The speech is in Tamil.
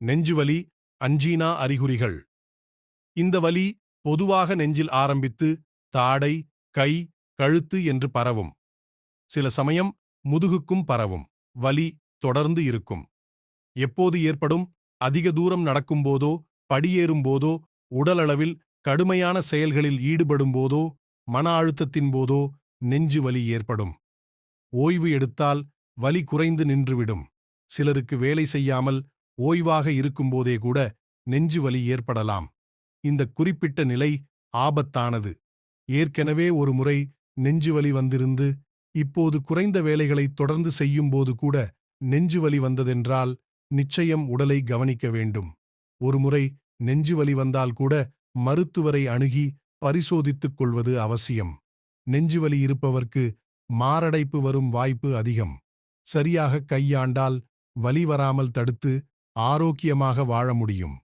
நெஞ்சுவலி அஞ்சீனா அறிகுறிகள். இந்த வலி பொதுவாக நெஞ்சில் ஆரம்பித்து தாடை கை கழுத்து என்று பரவும். சில சமயம் முதுகுக்கும் பரவும். வலி தொடர்ந்து இருக்கும். எப்போது ஏற்படும்? அதிக தூரம் நடக்கும்போதோ படியேறும்போதோ உடலளவில் கடுமையான செயல்களில் ஈடுபடும்போதோ மன அழுத்தத்தின் போதோ நெஞ்சு வலி ஏற்படும். ஓய்வு எடுத்தால் வலி குறைந்து நின்றுவிடும். சிலருக்கு வேலை செய்யாமல் ஓய்வாக இருக்கும்போதே கூட நெஞ்சு வலி ஏற்படலாம். இந்த குறிப்பிட்ட நிலை ஆபத்தானது. ஏற்கனவே ஒரு முறை நெஞ்சுவலி வந்திருந்து இப்போது குறைந்த வேலைகளை தொடர்ந்து செய்யும்போது கூட நெஞ்சுவலி வந்ததென்றால் நிச்சயம் உடலை கவனிக்க வேண்டும். ஒருமுறை நெஞ்சுவலி வந்தால் கூட மருத்துவரை அணுகி பரிசோதித்துக் கொள்வது அவசியம். நெஞ்சுவலி இருப்பவர்க்கு மாரடைப்பு வரும் வாய்ப்பு அதிகம். சரியாக கையாண்டால் வலி வராமல் தடுத்து ஆரோக்கியமாக வாழ முடியும்.